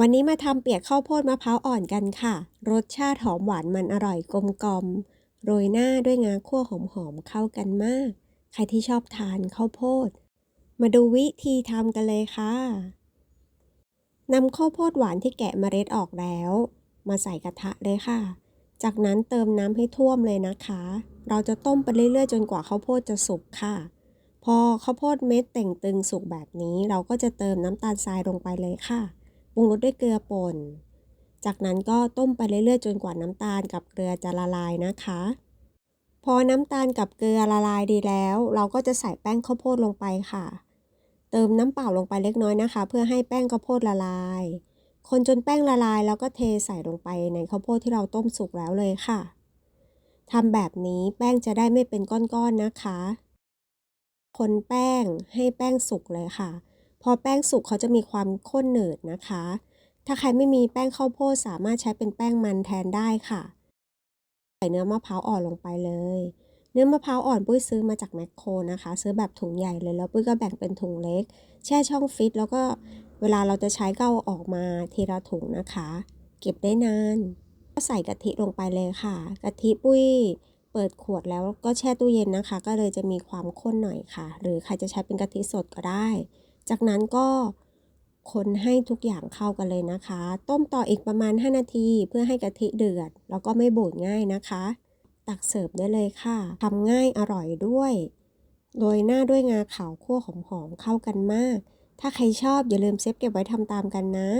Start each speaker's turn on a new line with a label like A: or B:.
A: วันนี้มาทำเปียกข้าวโพดมะพร้าวอ่อนกันค่ะ รสชาติหอมหวานมันอร่อยกลมกลมโรยหน้าด้วยงาคั่วหอมๆเข้ากันมาก ใครที่ชอบทานข้าวโพด มาดูวิธีทำกันเลยค่ะนำข้าวโพดหวานที่แกะเมล็ดออกแล้ว มาใส่กระทะเลยค่ะ จากนั้นเติมน้ำให้ท่วมเลยนะคะ เราจะต้มไปเรื่อยๆ จนกว่าข้าวโพดจะสุกค่ะ พอข้าวโพดเม็ดเต่งตึงสุกแบบนี้ เราก็จะเติมน้ำตาลทรายลงไปเลยค่ะ ปรุงรสด้วยเกลือป่น จากนั้นก็ต้มไปเรื่อยๆ จนกว่าน้ำตาลกับเกลือจะละลายนะคะ พอน้ำตาลกับเกลือละลายดีแล้ว เราก็จะใส่แป้งข้าวโพดลงไปค่ะ เติมน้ำเปล่าลงไปเล็กน้อยนะคะ เพื่อให้แป้งข้าวโพดละลาย คนจนแป้งละลายแล้วก็เทใส่ลงไปในข้าวโพดที่เราต้มสุกแล้วเลยค่ะทำแบบนี้แป้งจะได้ไม่เป็นก้อนๆนะคะ คนแป้งให้แป้งสุกเลยค่ะ พอแป้งสุกเขาจะมีความข้นหนืดนะคะ ถ้าใครไม่มีแป้งข้าวโพดสามารถใช้เป็นแป้งมันแทนได้ค่ะ ใส่เนื้อมะพร้าวอ่อนลงไปเลย เนื้อมะพร้าวอ่อนปุ้ยซื้อมาจากแมคโครนะคะ ซื้อแบบถุงใหญ่เลยแล้วปุ้ยก็แบ่งเป็นถุงเล็ก แช่ช่องฟิตแล้วก็เวลาเราจะใช้ก็เอาออกมาทีละถุงนะคะ เก็บได้นานก็ใส่กะทิลงไปเลยค่ะ กะทิปุ้ยเปิดขวดแล้วก็แช่ตู้เย็นนะคะ ก็เลยจะมีความข้นหน่อยค่ะ หรือใครจะใช้เป็นกะทิสดก็ได้ จากนั้นก็คนให้ทุกอย่างเข้ากันเลยนะคะ ต้มต่ออีกประมาณ 5 นาทีเพื่อให้กะทิเดือด แล้วก็ไม่บูดง่ายนะคะ ตักเสิร์ฟได้เลยค่ะทำง่ายอร่อยด้วย โรยหน้าด้วยงาขาวคั่วหอมๆเข้ากันมาก ถ้าใครชอบอย่าลืมเซฟเก็บไว้ทำตามกันนะ